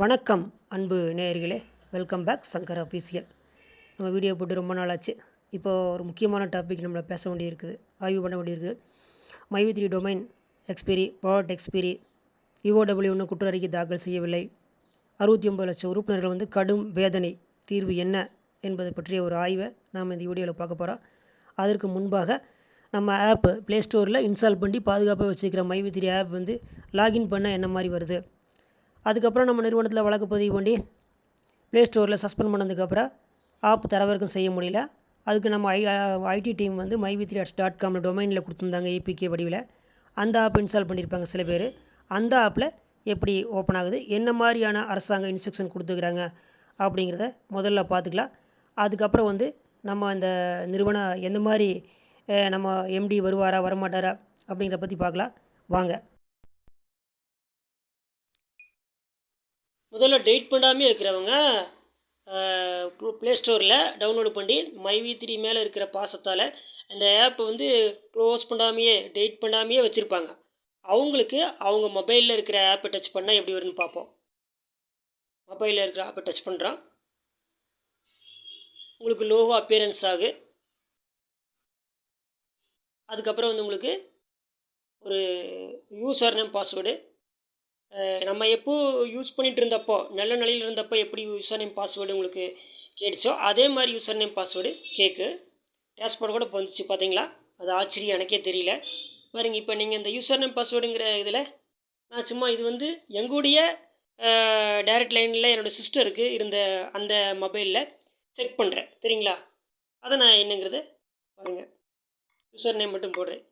வணக்கம் அன்பு நேயர்களே. வெல்கம் பேக் சங்கர் அஃபீஷியல் நம்ம வீடியோ போட்டு ரொம்ப நாள் ஆச்சு இப்போ ஒரு முக்கியமான டாபிக் நம்மளை பேச வேண்டியிருக்குது. ஆய்வு பண்ண வேண்டியிருக்குது. MyV three domain expiry product expiry EOW குற்ற அறிக்கை தாக்கல் செய்யவில்லை. அறுபத்தி ஒம்பது லட்சம் உறுப்பினர்கள் வந்து கடும் வேதனை. தீர்வு என்ன என்பது பற்றிய ஒரு ஆய்வை நாம் இந்த வீடியோவில் பார்க்க போகிறோம் அதற்கு முன்பாக நம்ம ஆப்பு ப்ளே ஸ்டோரில் இன்ஸ்டால் பண்ணி பாதுகாப்பாக வச்சுருக்கிற மைவி த்ரீ ஆப் வந்து லாகின் பண்ண என்ன மாதிரி வருது? அதுக்கப்புறம் நம்ம நிறுவனத்தில் வழக்கு பதிவு பண்ணி ப்ளே ஸ்டோரில் சஸ்பெண்ட் பண்ணதுக்கப்புறம் ஆப் தரவிறக்கம் செய்ய முடியல. அதுக்கு நம்ம ஐ ஐடி டீம் வந்து மைவி த்ரீ டாட் காமில் டொமைனில் கொடுத்துருந்தாங்க ஏபிகே வடிவில். அந்த ஆப் இன்ஸ்டால் பண்ணியிருப்பாங்க சில பேர். அந்த ஆப்பில் எப்படி ஓப்பன் ஆகுது என்ன மாதிரியான அரசாங்க இன்ஸ்ட்ரக்ஷன் கொடுத்துக்கிறாங்க அப்படிங்கிறத முதல்ல பார்த்துக்கலாம். அதுக்கப்புறம் வந்து நம்ம இந்த நிறுவனம் எந்த மாதிரி நம்ம எம்டி வருவாரா வரமாட்டாரா அப்படிங்கிறத பற்றி பார்க்கலாம். வாங்க. முதல்ல டேட் பண்ணாமே இருக்கிறவங்க ப்ளே ஸ்டோரில் டவுன்லோடு பண்ணி மைவி த்ரீ மேலே இருக்கிற பாசத்தால் அந்த ஆப்பை வந்து க்ளோஸ் பண்ணாமையே டேட் பண்ணாமையே வச்சுருப்பாங்க. அவங்களுக்கு அவங்க மொபைலில் இருக்கிற ஆப்பை டச் பண்ணால் எப்படி வரும்னு பார்ப்போம். மொபைலில் இருக்கிற ஆப்பை டச் பண்ணுறோம் உங்களுக்கு லோகோ அப்பியரன்ஸ் ஆகு. அதுக்கப்புறம் வந்து உங்களுக்கு ஒரு யூசர் நேம் பாஸ்வேர்டு நம்ம எப்போ யூஸ் பண்ணிட்டு இருந்தப்போ நல்ல நிலையில் இருந்தப்போ எப்படி யூசர் நேம் பாஸ்வேர்டு உங்களுக்கு கேட்டுச்சோ அதே மாதிரி யூசர் நேம் பாஸ்வேர்டு கேக்கு டேஷ்போர்டு கூட இப்போ வந்துச்சு பார்த்தீங்களா அது ஆச்சரியம் எனக்கே தெரியல. பாருங்க இப்போ நீங்கள் இந்த யூசர் நேம் பாஸ்வேர்டுங்கிற இதில் நான் சும்மா இது வந்து எங்களுடைய டைரக்ட் லைனில் என்னோடய சிஸ்டருக்கு இருந்த அந்த மொபைலில் செக் பண்ணுறேன் சரிங்களா அதை நான் என்னங்கிறத பாருங்கள் யூசர் நேம் மட்டும் போடுறேன்.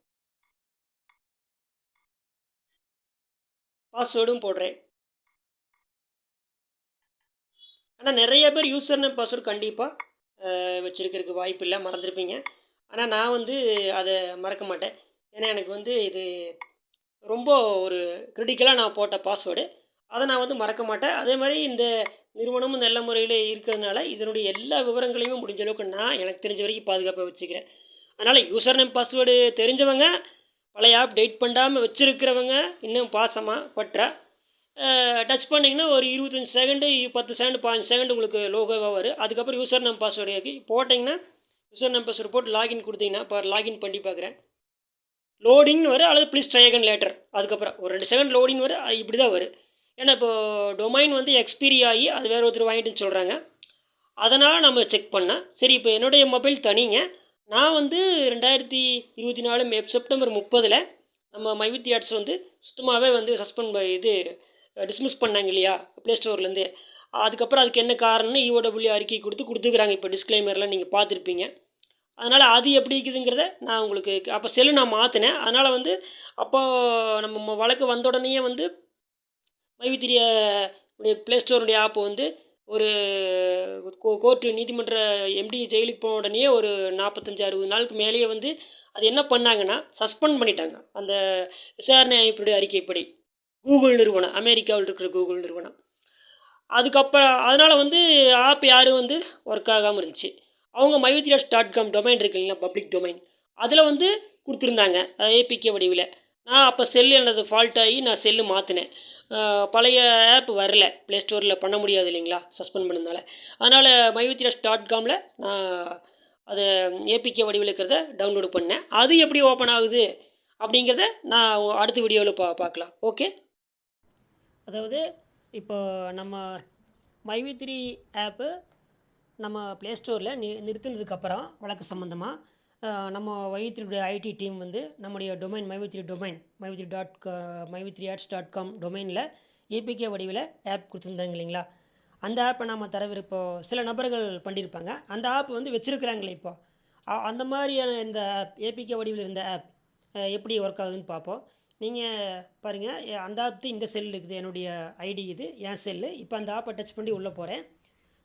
பாஸ்வேர்டும் போடுறேன். ஆனால் நிறைய பேர் யூசர் நேம் பாஸ்வேர்டு கண்டிப்பாக வச்சுருக்கிறதுக்கு வாய்ப்பு இல்லை மறந்துருப்பீங்க. ஆனால் நான் வந்து அதை மறக்க மாட்டேன். ஏன்னா எனக்கு வந்து இது ரொம்ப ஒரு கிரிட்டிக்கலாக நான் போட்ட பாஸ்வேர்டு அதை நான் வந்து மறக்க மாட்டேன். அதே மாதிரி இந்த நிறுவனமும் நல்ல முறையில் இருக்கிறதுனால இதனுடைய எல்லா விவரங்களையுமே முடிஞ்ச அளவுக்கு நான் எனக்கு தெரிஞ்ச வரைக்கும் பாதுகாப்பாக வச்சுக்கிறேன். அதனால் யூசர் நேம் பாஸ்வேர்டு தெரிஞ்சவங்க பழைய ஆப் டேட் பண்ணாமல் வச்சுருக்கிறவங்க இன்னும் பாசமாக பற்றா டச் பண்ணிங்கன்னா ஒரு இருபத்தஞ்சி செகண்டு பத்து செகண்டு பாஞ்சு செகண்டு உங்களுக்கு லோகோவாக வரும். அதுக்கப்புறம் யூசர் நம் பாஸ்வேர்டு போட்டிங்கன்னா யூசர் நம் பாஸ்வேர்டு போட்டு லாகின் கொடுத்தீங்கன்னா இப்போ லாகின் பண்ணி பார்க்குறேன் லோடிங்னு வரும் அல்லது ப்ளீஸ் ட்ரைகன் லேட்டர் அதுக்கப்புறம் ஒரு ரெண்டு செகண்ட் லோடிங் வரும் அது இப்படி தான் வரும். ஏன்னா இப்போது டொமைன் வந்து எக்ஸ்பீரி ஆகி அது வேறு ஒருத்தர் வாங்கிட்டுன்னு சொல்கிறாங்க அதனால் நம்ம செக் பண்ணேன் சரி இப்போ என்னுடைய மொபைல் தனிங்க. நான் வந்து ரெண்டாயிரத்தி இருபத்தி நாலு மே செப்டம்பர் முப்பதில் நம்ம மைவித்தி ஆர்ட்ஸ் வந்து சுத்தமாகவே வந்து சஸ்பெண்ட் இது டிஸ்மிஸ் பண்ணாங்க இல்லையா? ப்ளே ஸ்டோர்லேருந்து அதுக்கப்புறம் அதுக்கு என்ன காரணம்னு இஓடபிள்யூ அறிக்கை கொடுத்து கொடுத்துக்கிறாங்க. இப்போ டிஸ்க்ளைமர்லாம் நீங்கள் பார்த்துருப்பீங்க. அதனால் அது எப்படி இருக்குதுங்கிறத நான் உங்களுக்கு அப்போ செல்லு நான் மாற்றினேன் அதனால் வந்து அப்போ நம்ம ம- வழக்கு வந்த உடனேயே வந்து மைவித்திரிய ப்ளே ஸ்டோருடைய ஆப்பை வந்து ஒரு கோ- கோர்ட்டு நீதிமன்ற எம்டி ஜெயிலுக்கு போன உடனே ஒரு நாற்பத்தஞ்சு அறுபது நாளுக்கு மேலேயே வந்து அது என்ன பண்ணாங்கன்னா சஸ்பெண்ட் பண்ணிட்டாங்க. அந்த விசாரணை அமைப்புடைய அறிக்கைப்படி. கூகுள் நிறுவனம் அமெரிக்காவில் இருக்கிற கூகுள் நிறுவனம். அதுக்கப்புறம் அதனால் வந்து ஆப் யாரும் வந்து? ஒர்க் ஆகாமல் இருந்துச்சு. அவங்க மைவித்ராஸ் டாட் காம் டொமைன் இருக்கு இல்லைங்களா பப்ளிக் டொமைன் அதில் வந்து கொடுத்துருந்தாங்க ஏபிகே வடிவில். நான் அப்போ செல்லு எனது ஃபால்ட் ஆகி நான் செல்லு மாற்றினேன் பழைய ஆப் வரல. ப்ளே ஸ்டோரில் பண்ண முடியாது இல்லைங்களா? சஸ்பெண்ட் பண்ணதுனால. அதனால் மைவித்ரஸ் டாட் காமில் நான் அதை ஏபிகே வடிவில் இருக்கிறத டவுன்லோடு பண்ணேன். அது எப்படி ஓப்பன் ஆகுது அப்படிங்கிறத நான் அடுத்த வீடியோவில் பா பார்க்கலாம். ஓகே அதாவது இப்போ நம்ம மைவி த்ரீ ஆப்பு நம்ம ப்ளே ஸ்டோரில் நி நிறுத்தினதுக்கப்புறம் வழக்கு சம்மந்தமாக நம்ம மைவித்ரியுடைய ஐடி டீம் வந்து நம்முடைய domain my V three domain MyV three dot MyV three ads dot com டொமைனில் ஏபிகே வடிவில் ஆப் கொடுத்துருந்தாங்க இல்லைங்களா? அந்த ஆப்பை நம்ம தரவிறப்போ சில நபர்கள் பண்ணியிருப்பாங்க அந்த ஆப் வந்து வச்சுருக்கிறாங்களே இப்போ. அந்த மாதிரியான இந்த ஆப் ஏபிகே வடிவில் இருந்த ஆப் எப்படி ஒர்க் ஆகுதுன்னு பார்ப்போம் நீங்கள் பாருங்கள் அந்த ஆப் இந்த செல் இருக்குது என்னுடைய ஐடி இது என் செல்லு இப்போ அந்த ஆப்பை டச் பண்ணி உள்ளே போகிறேன்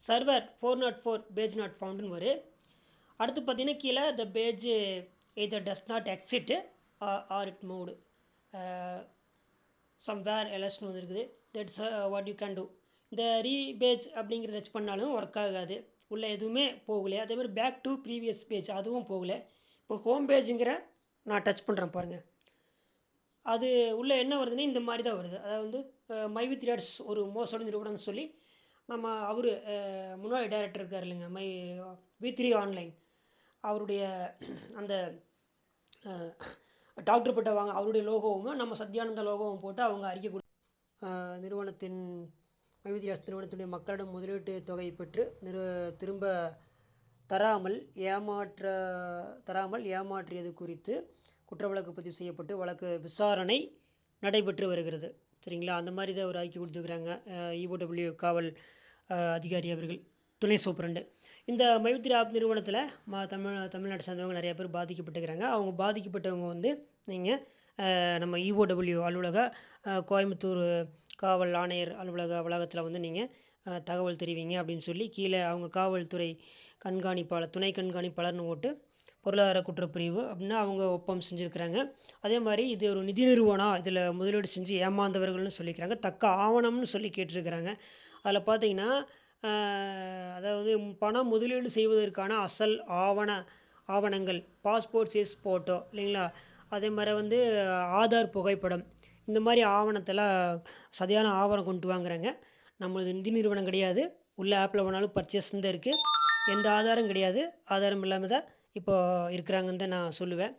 server four not four page not ஃபவுண்டுன்னு வரும் அடுத்து பார்த்தீங்கன்னா கீழே the page either does not exist or it moved somewhere where வந்து வந்துருக்குது. That's what you can do இந்த ரீபேஜ் அப்படிங்கிறத டச் பண்ணாலும் ஒர்க் ஆகாது. உள்ளே எதுவுமே போகல. அதே மாதிரி பேக் டு ப்ரீவியஸ் பேஜ் அதுவும் போகல. இப்போ ஹோம் பேஜுங்கிற நான் டச் பண்ணுறேன் பாருங்கள் அது உள்ளே என்ன வருதுன்னா இந்த மாதிரி தான் வருது. அதாவது வந்து மை வித் ரேட்ஸ் ஒரு மோசடி நிறுவனம்னு சொல்லி நம்ம அவர் uh, முன்னாள் டைரக்டர் இருக்கார் இல்லைங்க மை வி த்ரீ ஆன்லைன் அவருடைய அந்த டாக்டர் பட்ட வாங்க அவருடைய லோகோவும் நம்ம சத்யானந்த லோகோவும் போட்டு அவங்க அறிக்கை கொடு நிறுவனத்தின் மைவித்யாஸ் நிறுவனத்துடைய மக்களிடம் முதலீட்டு தொகை பெற்று நிறு திரும்ப தராமல் ஏமாற்ற தராமல் ஏமாற்றியது குறித்து குற்ற வழக்கு பதிவு செய்யப்பட்டு வழக்கு விசாரணை நடைபெற்று வருகிறது. சரிங்களா? அந்த மாதிரி தான் ஒரு அறிக்கை கொடுத்துருக்குறாங்க இஓடபிள்யூ காவல் அதிகாரி அவர்கள். துணை சூப்பரண்டு. இந்த மைவித்திரி ஆப் நிறுவனத்தில் மா தமிழ் தமிழ்நாட்டை சார்ந்தவங்க நிறைய பேர் பாதிக்கப்பட்டுக்கிறாங்க. அவங்க பாதிக்கப்பட்டவங்க வந்து நீங்கள் நம்ம இஓடபிள்யூ அலுவலக கோயம்புத்தூர் காவல் ஆணையர் அலுவலக வளாகத்தில் வந்து நீங்கள் தகவல் தெரிவிங்க அப்படின்னு சொல்லி கீழே அவங்க காவல்துறை கண்காணிப்பாளர் துணை கண்காணிப்பாளர்னு போட்டு பொருளாதார குற்றப்பிரிவு அப்படின்னு அவங்க ஒப்பம் செஞ்சுருக்கிறாங்க. அதே மாதிரி இது ஒரு நிதி நிறுவனம் இதில் முதலீடு செஞ்சு ஏமாந்தவர்கள்னு சொல்லிக்கிறாங்க. தக்க ஆவணம்னு சொல்லி கேட்டிருக்கிறாங்க. அதில் பார்த்தீங்கன்னா அதாவது பணம் முதலீடு செய்வதற்கான அசல் ஆவண ஆவணங்கள் பாஸ்போர்ட் சைஸ் ஃபோட்டோ இல்லைங்களா? அதே மாதிரி வந்து ஆதார் புகைப்படம். இந்த மாதிரி ஆவணத்தெல்லாம் சரியான ஆவணம் கொண்டு வாங்குறாங்க. நம்மளது நிதி நிறுவனம் கிடையாது. உள்ள ஆப்பில் வேணாலும் பர்ச்சேஸ் தான் இருக்குது எந்த ஆதாரம் கிடையாது. ஆதாரம் இல்லாமல் தான் இப்போ இருக்கிறாங்கன்னு தான் நான் சொல்லுவேன்.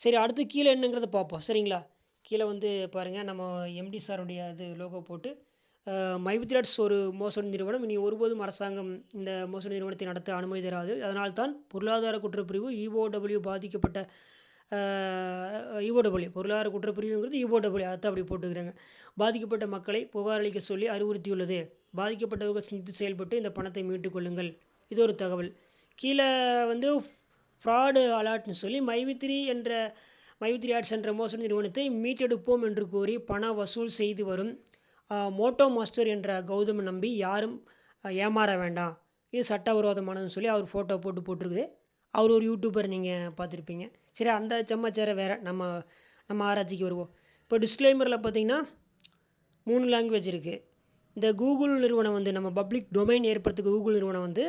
சரி அடுத்து கீழே என்னங்கிறத பார்ப்போம். சரிங்களா? கீழே வந்து பாருங்கள் நம்ம எம்டி சாருடைய இது லோகோ போட்டு மைவித்ராட்ஸ் ஒரு மோசடி நிறுவனம் இனி ஒருபோதும் அரசாங்கம் இந்த மோசடி நிறுவனத்தை நடத்த அனுமதி தராது. அதனால்தான் பொருளாதார குற்றப்பிரிவு இஓடபிள்யூ பாதிக்கப்பட்ட இஓடபிள்யூ பொருளாதார குற்றப்பிரிவுங்கிறது இஓடபிள்யூ அதை அப்படி போட்டுக்கிறாங்க. பாதிக்கப்பட்ட மக்களை புகார் அளிக்க சொல்லி அறிவுறுத்தியுள்ளது. பாதிக்கப்பட்டவர்கள் சிந்தித்து செயல்பட்டு இந்த பணத்தை மீட்டுக் கொள்ளுங்கள். இது ஒரு தகவல். கீழே வந்து ஃப்ராடு அலாட்னு சொல்லி மைவித்ரி என்ற மைவித்ரி ஆட்ஸ் என்ற மோசடி நிறுவனத்தை மீட்டெடுப்போம் என்று கூறி பண வசூல் செய்து வரும் மோட்டோ மாஸ்டர் என்ற கௌதம நம்பி யாரும் ஏமாற வேண்டாம். இது சட்டவிரோதமானதுன்னு சொல்லி அவர் ஃபோட்டோ போட்டு போட்டிருக்குது. அவர் ஒரு யூடியூபர் நீங்கள் பார்த்துருப்பீங்க. சரி அந்த சமாச்சாரம் வேறு. நம்ம நம்ம ஆராய்ச்சிக்கு வருவோம். இப்போ டிஸ்க்ளைமரில் பார்த்தீங்கன்னா மூணு லாங்குவேஜ் இருக்குது இந்த கூகுள் நிறுவனம் வந்து நம்ம பப்ளிக் டொமைன் ஏற்படுத்துக்கு கூகுள் நிறுவனம் வந்து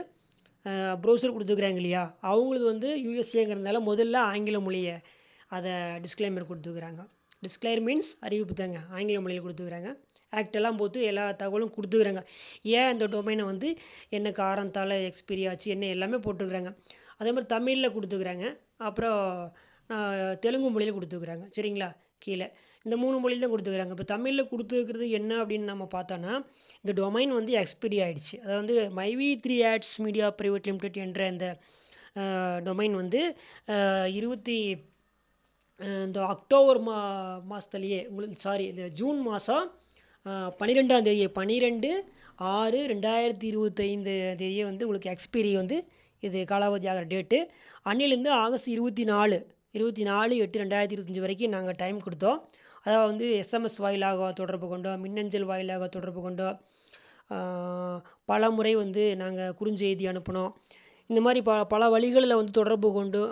ப்ரௌசர் கொடுத்துருக்குறாங்க இல்லையா? அவங்களது வந்து யூஎஸ்ஏங்கிறதுனால முதல்ல ஆங்கில மொழியை அதை டிஸ்க்ளைமர் கொடுத்துருக்குறாங்க. டிஸ்க்ளைமர் மீன்ஸ் அறிவிப்பு தாங்க. ஆங்கில மொழியில் கொடுத்துருக்குறாங்க. ஆக்ட் எல்லாம் போட்டு எல்லா தகவலும் கொடுத்துக்கிறாங்க. ஏன் அந்த டொமைனை வந்து என்ன காரணத்தால் எக்ஸ்பீரி ஆச்சு என்ன எல்லாமே போட்டுக்கிறாங்க. அதே மாதிரி தமிழில் கொடுத்துக்கிறாங்க. அப்புறம் தெலுங்கு மொழியில் கொடுத்துக்கிறாங்க. சரிங்களா? கீழே. இந்த மூணு மொழியில் தான் கொடுத்துக்கிறாங்க. இப்போ தமிழில் கொடுத்துருக்கிறது என்ன அப்படின்னு நம்ம பார்த்தோன்னா இந்த டொமைன் வந்து எக்ஸ்பைரி ஆகிடுச்சு அதாவது வந்து MyV three ads media private limited என்ற இந்த டொமைன் வந்து இருபத்தி இந்த அக்டோபர் மா மாதத்துலேயே உங்களுக்கு சாரி இந்த ஜூன் மாதம் பன்னிரெண்டாம் தேதி பன்னிரெண்டு ஆறு ரெண்டாயிரத்தி இருபத்தைந்து தேதியே வந்து உங்களுக்கு எக்ஸ்பீரி வந்து இது காலாவதி ஆகிற டேட்டு அன்னிலேருந்து ஆகஸ்ட் இருபத்தி நாலு இருபத்தி நாலு எட்டு ரெண்டாயிரத்தி இருபத்தஞ்சி வரைக்கும் நாங்கள் டைம் கொடுத்தோம். அதாவது வந்து எஸ்எம்எஸ் வாயிலாக தொடர்பு கொண்டோ மின்னஞ்சல் வாயிலாக தொடர்பு கொண்டோ பல முறை வந்து நாங்கள் குறுஞ்செய்தி அனுப்பினோம். இந்த மாதிரி ப பல வழிகளில் வந்து தொடர்பு கொண்டும்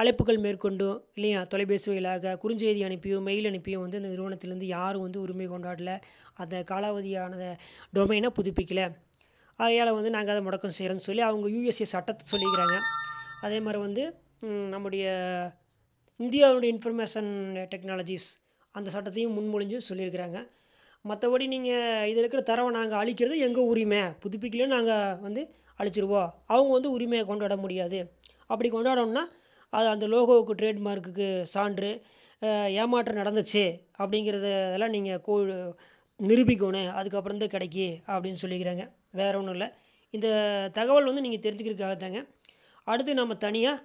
அழைப்புகள் மேற்கொண்டும் இல்லையா? தொலைபேசி வாயிலாக குறுஞ்செய்தி அனுப்பியும் மெயில் அனுப்பியும் வந்து இந்த நிறுவனத்திலேருந்து யாரும் வந்து உரிமை கொண்டாடல. அந்த காலாவதியான டொமைனை புதுப்பிக்கலை. ஆகையால் வந்து நாங்கள் அதை முடக்கம் செய்கிறோன்னு சொல்லி அவங்க யூஎஸ்ஏ சட்டத்தை சொல்லிக்கிறாங்க. அதே மாதிரி வந்து நம்முடைய இந்தியாவுடைய இன்ஃபர்மேஷன் டெக்னாலஜிஸ் அந்த சட்டத்தையும் முன்மொழிஞ்சு சொல்லியிருக்கிறாங்க. மற்றபடி நீங்கள் இதில் இருக்கிற தரவை நாங்கள் அழிக்கிறது எங்கள் உரிமை? புதுப்பிக்கலன்னு நாங்கள் வந்து அழிச்சிருவோம் அவங்க வந்து உரிமையை கொண்டாட முடியாது. அப்படி கொண்டாடணும்னா அது அந்த லோகோவுக்கு ட்ரேட் மார்க்குக்கு சான்று ஏமாற்றம் நடந்துச்சு அப்படிங்கிறத அதெல்லாம் நீங்கள் கோ நிரூபிக்கணும். அதுக்கப்புறம் தான் கிடைக்கி அப்படின்னு சொல்லிக்கிறாங்க. வேற ஒன்றும் இல்லை. இந்த தகவல் வந்து நீங்கள் தெரிஞ்சுக்கிறதுக்காக தாங்க அடுத்து நம்ம தனியாக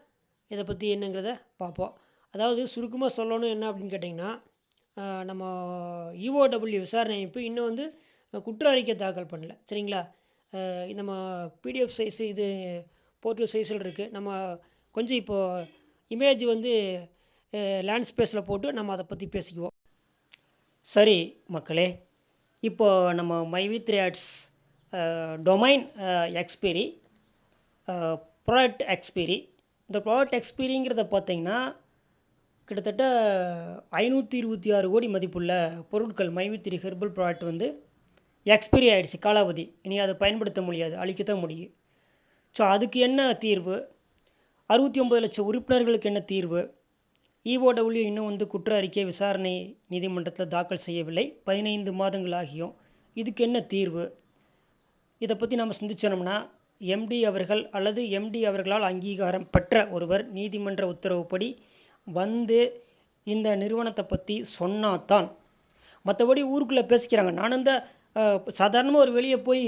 இதை பற்றி என்னங்கிறத பார்ப்போம் அதாவது சுருக்கமாக சொல்லணும் என்ன அப்படின்னு கேட்டிங்கன்னா நம்ம இஓடபிள்யூ விசாரணை அமைப்பு இன்னும் வந்து குற்ற அறிக்கை தாக்கல் பண்ணல. சரிங்களா? நம்ம பிடிஎஃப் சைஸ் இது போர்ட்டல் சைஸில் இருக்குது நம்ம கொஞ்சம் இப்போது இமேஜ் வந்து லேண்ட் ஸ்பேஸில் போட்டு நம்ம அதை பற்றி பேசிக்குவோம். சரி மக்களே. இப்போ நம்ம my V three ads domain expiry product expiry இந்த ப்ராடக்ட் எக்ஸ்பீரிங்கிறத பார்த்தீங்கன்னா கிட்டத்தட்ட ஐநூற்றி இருபத்தி ஆறு கோடி மதிப்புள்ள பொருட்கள் மைவித்திரி ஹெர்பல் ப்ராடக்ட் வந்து எக்ஸ்பைரி ஆகிடுச்சு காலாவதி. இனி அதை பயன்படுத்த முடியாது அழிக்கத்தான் முடியும். ஸோ அதுக்கு என்ன தீர்வு? அறுபத்தி ஒம்பது லட்சம் உறுப்பினர்களுக்கு என்ன தீர்வு? இஓடபிள்யூ இன்னும் வந்து குற்ற அறிக்கை விசாரணை நீதிமன்றத்தில் தாக்கல் செய்யவில்லை. பதினைந்து மாதங்கள் ஆகியும். இதுக்கு என்ன தீர்வு? இதை பற்றி நம்ம சிந்திச்சோம்னா எம்டி அவர்கள் அல்லது எம்டி அவர்களால் அங்கீகாரம் பெற்ற ஒருவர் நீதிமன்ற உத்தரவுப்படி வந்து இந்த நிறுவனத்தை பற்றி சொன்னாதான். மற்றபடி ஊருக்குள்ளே பேசிக்கிறாங்க. நான் இந்த சாதாரணமாக ஒரு வெளியே போய்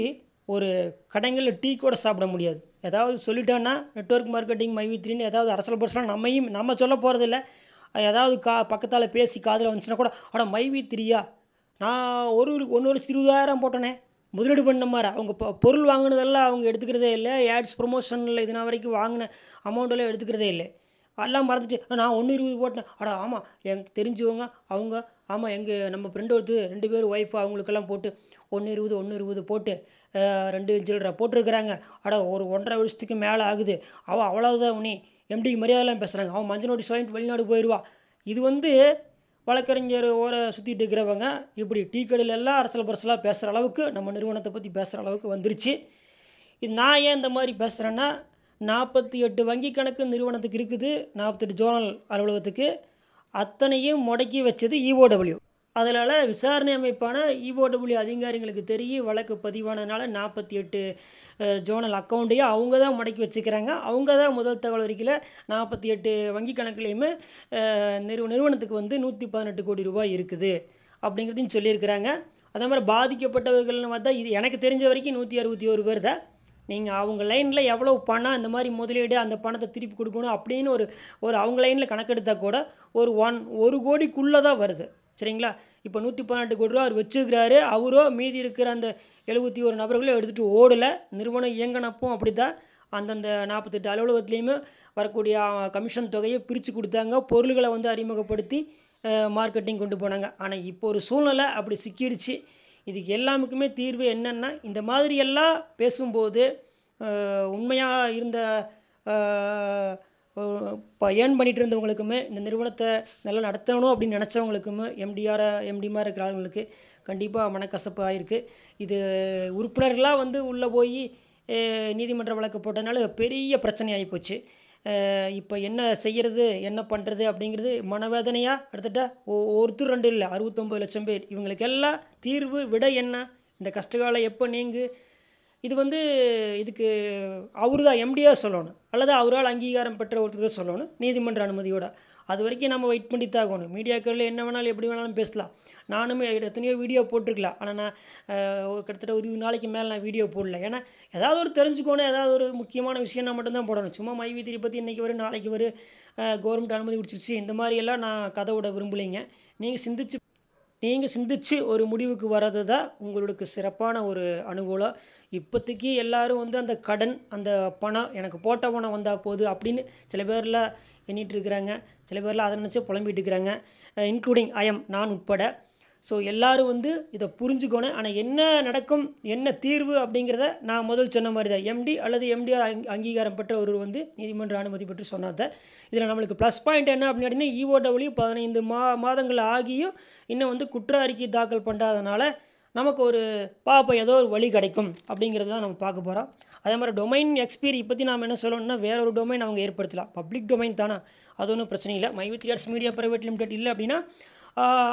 ஒரு கடைகளில் டீ கூட சாப்பிட முடியாது. ஏதாவது சொல்லிட்டோன்னா நெட்வொர்க் மார்க்கெட்டிங் மைவி த்ரீன்னு ஏதாவது அரசல் பரசலாம் நம்மையும் நம்ம சொல்ல போகிறதில்ல ஏதாவது கா பக்கத்தால் பேசி காதில் வந்துச்சுன்னா கூட ஆனால் மைவி த்ரீயா நான் ஒரு ஒன்று லட்சத்தி இருபதாயிரம் போட்டேனே முதலீடு பண்ண மாதிரி அவங்க பொ பொருள் வாங்கினதெல்லாம் அவங்க எடுத்துக்கிறதே இல்லை ஆட்ஸ் ப்ரொமோஷனில் இதுனா வரைக்கும் வாங்கின அமௌண்ட்டெல்லாம் எடுத்துக்கிறதே இல்லை. எல்லாம் மறந்துட்டு நான் ஒன்று இருபது போட்டேன். அடா ஆமாம் எனக்கு தெரிஞ்சவங்க அவங்க ஆமாம் எங்கள் நம்ம ஃப்ரெண்டு ஒருத்தர் ரெண்டு பேர் ஒய்ஃப் அவங்களுக்கெல்லாம் போட்டு ஒன்று இருபது ஒன்று இருபது போட்டு ரெண்டு சில்லற போட்டிருக்கிறாங்க. அட ஒரு ஒன்றரை வருஷத்துக்கு மேலே ஆகுது. அவள் அவ்வளோதான் உனி எம்டிக்கு மரியாதைலாம் பேசுகிறாங்க அவன் மஞ்சள் நோட்டீஸ் வாங்கிட்டு வெளிநாடு போயிடுவா இது வந்து வழக்கறிஞர் ஓர சுற்றிட்டு இருக்கிறவங்க இப்படி டீ கடையில் எல்லாம் அரசல் பரசலாக பேசுகிற அளவுக்கு நம்ம நிறுவனத்தை பற்றி பேசுகிற அளவுக்கு வந்துருச்சு. இது நான் ஏன் இந்த மாதிரி பேசுகிறேன்னா நாற்பத்தி எட்டு வங்கி கணக்கு நிறுவனத்துக்கு இருக்குது. நாற்பத்தெட்டு ஜோனல் அலுவலகத்துக்கு. அத்தனையும் முடக்கி வச்சது இஓடபிள்யூ அதனால் விசாரணை அமைப்பான இஓடபிள்யூ அதிகாரிகளுக்கு தெரியும். வழக்கு பதிவானதுனால நாற்பத்தி எட்டு ஜோனல் அக்கௌண்ட்டையும் அவங்க தான் முடக்கி வச்சுக்கிறாங்க. அவங்க தான் முதல் தகவல் அறிக்கையில் நாற்பத்தி எட்டு வங்கி கணக்குலேயுமே நிறுவ நிறுவனத்துக்கு வந்து நூற்றி பதினெட்டு கோடி ரூபாய் இருக்குது அப்படிங்கிறதையும் சொல்லியிருக்கிறாங்க. அதே மாதிரி பாதிக்கப்பட்டவர்கள்னு பார்த்தா இது எனக்கு தெரிஞ்ச வரைக்கும் நூற்றி அறுபத்தி ஒரு பேர் தான். நீங்கள் அவங்க லைனில் எவ்வளோ பணம் இந்த மாதிரி முதலீடு அந்த பணத்தை திருப்பி கொடுக்கணும் அப்படின்னு ஒரு ஒரு அவங்க லைனில் கணக்கெடுத்தால் கூட ஒரு ஒன் ஒரு கோடிக்குள்ளே தான் வருது. சரிங்களா? இப்போ நூற்றி பன்னெண்டு கோடி ரூபா அவர் வச்சுருக்கிறாரு. அவரோ மீதி இருக்கிற அந்த எழுபத்தி ஒரு நபர்களும் எடுத்துகிட்டு ஓடலை. நிறுவனம் இயங்கினப்போ அப்படி தான் அந்தந்த நாற்பத்தெட்டு அலுவலகத்துலேயுமே வரக்கூடிய கமிஷன் தொகையை பிரித்து கொடுத்தாங்க. பொருள்களை வந்து அறிமுகப்படுத்தி மார்க்கெட்டிங் கொண்டு போனாங்க. ஆனால் இப்போ ஒரு சூழ்நிலை அப்படி சிக்கிடுச்சு. இதுக்கு எல்லாமுக்குமே தீர்வு என்னென்னா இந்த மாதிரியெல்லாம் பேசும்போது உண்மையாக இருந்த இப்போ ஏர்ன் பண்ணிகிட்டு இருந்தவங்களுக்குமே இந்த நிறுவனத்தை நல்லா நடத்தணும் அப்படின்னு நினச்சவங்களுக்குமே எம்டிஆர் எம்டிமார் இருக்கிற ஆளுங்களுக்கு கண்டிப்பாக மனக்கசப்பு ஆயிருக்கு. இது உறுப்பினர்களாக வந்து உள்ளே போய் நீதிமன்ற வழக்கு போட்டதுனால பெரிய பிரச்சனை ஆகிப்போச்சு இப்போ என்ன செய்கிறது என்ன பண்ணுறது அப்படிங்கிறது மனவேதனையாக கிட்டத்தட்ட ஒருத்தர் ரெண்டு இல்லை அறுபத்தொம்பது லட்சம் பேர். இவங்களுக்கெல்லாம் தீர்வு விட என்ன? இந்த கஷ்டகாலம் எப்போ நீங்கு? இது வந்து இதுக்கு அவரு தான் எம்டியாக சொல்லணும். அல்லது அவரால் அங்கீகாரம் பெற்ற ஒருத்தர் தான் சொல்லணும். நீதிமன்ற அனுமதியோட. அது வரைக்கும் நம்ம வெயிட் பண்ணி தான் ஆகணும். மீடியாக்களில் என்ன வேணாலும் எப்படி வேணாலும் பேசலாம். நானுமே எத்தனையோ வீடியோ போட்டிருக்கலாம். ஆனால் நான் கிட்டத்தட்ட ஒரு இருபது நாளைக்கு மேலே நான் வீடியோ போடல. ஏன்னா ஏதாவது ஒரு தெரிஞ்சுக்கணும். ஏதாவது ஒரு முக்கியமான விஷயம்னா மட்டும்தான் போடணும். சும்மா மைவி பற்றி இன்றைக்கி வரும் நாளைக்கு வரும் கவர்மெண்ட் அனுமதி கொடுத்துருச்சு. இந்த மாதிரியெல்லாம் நான் கதை விட விரும்பலைங்க. நீங்கள் சிந்திச்சு நீங்கள் சிந்திச்சு ஒரு முடிவுக்கு வர்றது தான் உங்களுக்கு சிறப்பான ஒரு அனுகூலம். இப்போதைக்கு எல்லாரும் வந்து அந்த கடன் அந்த பணம் எனக்கு போட்ட பணம் வந்தால் போதும் அப்படின்னு சில பேரில் எண்ணிட்டு இருக்கிறாங்க. சில பேரில் அதை நினச்சி புலம்பிட்டு இருக்கிறாங்க. இன்க்ளூடிங் ஐஎம் நான் உட்பட. ஸோ எல்லோரும் வந்து இதை புரிஞ்சுக்கணும். ஆனால் என்ன நடக்கும் என்ன தீர்வு அப்படிங்கிறத நான் முதல் சொன்ன மாதிரி தான் எம்டி அல்லது எம்டிஆர் அங்கீகாரம் பெற்ற ஒருவர் வந்து நீதிமன்ற அனுமதி பெற்று சொன்னதை இதில் நம்மளுக்கு ப்ளஸ் பாயிண்ட் என்ன அப்படின்னு கேட்டிங்கன்னா இஓடபிள்யூ பதினைந்து மா மாதங்கள் ஆகியும் இன்னும் வந்து குற்ற அறிக்கை தாக்கல் பண்ணாதனால நமக்கு ஒரு பார்ப்போம் ஏதோ ஒரு வழி கிடைக்கும் அப்படிங்கிறது தான் நம்ம பார்க்க போகிறோம் அதே மாதிரி டொமைன் எக்ஸ்பீரி பற்றி நாம் என்ன சொல்லணும்னா வேற ஒரு டொமைன் அவங்க ஏற்படுத்தலாம். பப்ளிக் டொமைன் தானே? அது ஒன்றும் பிரச்சனை இல்லை. My with years media private limited இல்லை அப்படின்னா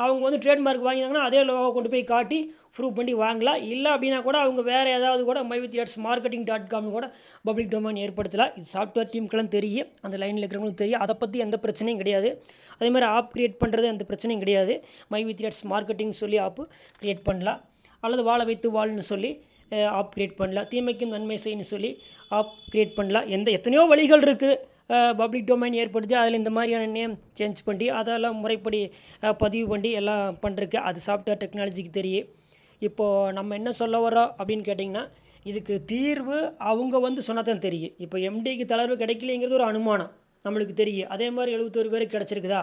அவங்க வந்து ட்ரேட்மார்க் வாங்கினாங்கன்னா அதே லோகோ கொண்டு போய் காட்டி ப்ரூவ் பண்ணி வாங்கலாம். இல்லை அப்படின்னா கூட அவங்க வேறு ஏதாவது கூட my with years marketing dot காம்னு கூட பப்ளிக் டொமைன் ஏற்படுத்தலாம். இது சாஃப்ட்வேர் டீமுக்கெல்லாம் தெரியும். அந்த லைனில் இருக்கிறவங்களும் தெரியும். அதை பற்றி எந்த பிரச்சனையும் கிடையாது. அதே மாதிரி ஆப் க்ரியேட் பண்ணுறது எந்த பிரச்சனையும் கிடையாது. மை வித் இயர்ஸ் மார்க்கெட்டிங் சொல்லி ஆப்பு க்ரியேட் பண்ணலாம். அல்லது வாழ வைத்து வாழ்னு சொல்லி ஆப் கிரியேட் பண்ணலாம். தீமைக்கும் நன்மை செய்யணும் சொல்லி ஆப் கிரியேட் பண்ணலாம். எந்த எத்தனையோ வழிகள் இருக்குது பப்ளிக் டொமைன் ஏற்படுத்தி அதில் இந்த மாதிரியான நேம் சேஞ்ச் பண்ணி அதெல்லாம் முறைப்படி பதிவு பண்ணி எல்லாம் பண்ணுறக்கு அது சாஃப்ட்வேர் டெக்னாலஜிக்கு தெரியும் இப்போது நம்ம என்ன சொல்ல வரோம் அப்படின்னு கேட்டிங்கன்னா இதுக்கு தீர்வு அவங்க வந்து சொன்னால் தான் தெரியும். இப்போ எம்டிக்கு தளர்வு கிடைக்கலங்கிறது ஒரு அனுமானம். நம்மளுக்கு தெரியும். அதே மாதிரி எழுபத்தோரு பேருக்கு கிடச்சிருக்குதா?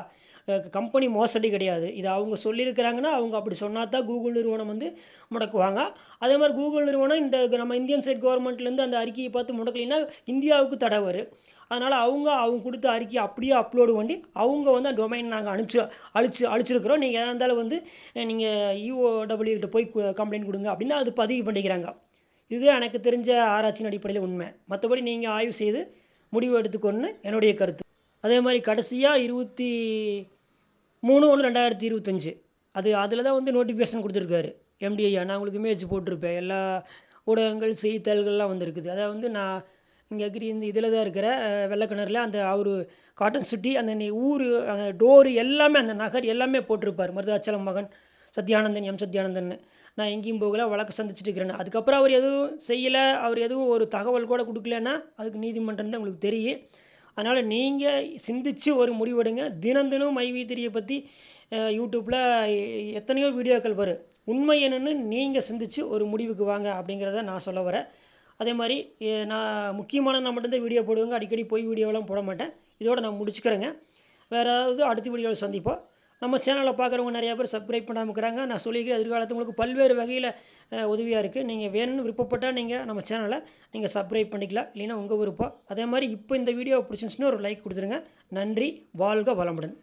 கம்பெனி மோசடி கிடையாது. இது அவங்க சொல்லியிருக்கிறாங்கன்னா அவங்க அப்படி சொன்னால் தான் கூகுள் நிறுவனம் வந்து முடக்குவாங்க. அதே மாதிரி கூகுள் நிறுவனம் இந்த நம்ம இந்தியன் ஸ்டேட் கவர்மெண்ட்லேருந்து அந்த அறிக்கையை பார்த்து முடக்கலைன்னா இந்தியாவுக்கு தடை வரும் அதனால் அவங்க அவங்க கொடுத்த அறிக்கையை அப்படியே அப்லோடு பண்ணி அவங்க வந்து அந்த டொமைன் நாங்கள் அனுப்பிச்சு அழிச்சு அழிச்சிருக்கிறோம். நீங்கள் எதாக இருந்தாலும் வந்து நீங்கள் இஓடபிள்யூகிட்ட போய் கம்ப்ளைண்ட் கொடுங்க அப்படின்னு அது பதிவு பண்ணிக்கிறாங்க. இது எனக்கு தெரிஞ்ச ஆராய்ச்சியின் அடிப்படையில் உண்மை. மற்றபடி நீங்கள் ஆய்வு செய்து முடிவு எடுத்துக்கொண்டு என்னுடைய கருத்து. அதே மாதிரி கடைசியாக இருபத்தி மூணு ஒன்று ரெண்டாயிரத்தி இருபத்தஞ்சு. அது அதில் தான் வந்து நோட்டிஃபிகேஷன் கொடுத்துருக்காரு. எம்டிஐயா நான் உங்களுக்கு இமேஜ் போட்டிருப்பேன். எல்லா ஊடகங்கள் செய்தித்தாள்கள்லாம் வந்திருக்குது. அதை வந்து நான் இங்கே அக்ரி இந்த இதில் தான் இருக்கிற வெள்ளக்கிணறுல அந்த அவர் காட்டன் சிட்டி அந்த நீ ஊர் அந்த டோரு எல்லாமே அந்த நகர் எல்லாமே போட்டிருப்பார். மருதாச்சலம் மகன் சத்யானந்தன் எம் சத்யானந்தன் நான் எங்கேயும் போகல. வழக்கு சந்திச்சுட்டு இருக்கிறேன் அதுக்கப்புறம் அவர் எதுவும் செய்யலை. அவர் எதுவும் ஒரு தகவல் கூட கொடுக்கலன்னா அதுக்கு நீதிமன்றம் தான் உங்களுக்கு தெரியும். அதனால் நீங்கள் சிந்தித்து ஒரு முடிவெடுங்க. தினம் தினம் மைவீத்திரியை பற்றி யூடியூப்பில் எத்தனையோ வீடியோக்கள் வரும். உண்மை என்னென்னு நீங்கள் சிந்திச்சு ஒரு முடிவுக்கு வாங்க அப்படிங்கிறத நான் சொல்ல வரேன். அதே மாதிரி நான் முக்கியமான நான் மட்டும்தான் வீடியோ போடுவேங்க. அடிக்கடி போய் வீடியோலாம் போட மாட்டேன். இதோட நான் முடிச்சுக்கிறேங்க. வேறு ஏதாவது அடுத்த வீடியோவில் சந்திப்போம். நம்ம சேனலை பார்க்குறவங்க நிறைய பேர் சப்ஸ்கிரைப் பண்ணாமல் இருக்கிறாங்க. நான் சொல்லிக்கிறேன் எதிர்காலத்து உங்களுக்கு பல்வேறு வகையில் உதவியாக இருக்குது நீங்கள் வேணும்னு விருப்பப்பட்டால் நீங்கள் நம்ம சேனலை நீங்கள் சப்ஸ்கிரைப் பண்ணிக்கலாம். இல்லைன்னா உங்கள் விருப்பம். அதே மாதிரி இப்போ இந்த வீடியோ பிடிச்சிருந்துச்சுன்னா ஒரு லைக் கொடுத்துருங்க. நன்றி. வாழ்க வளமுடன்.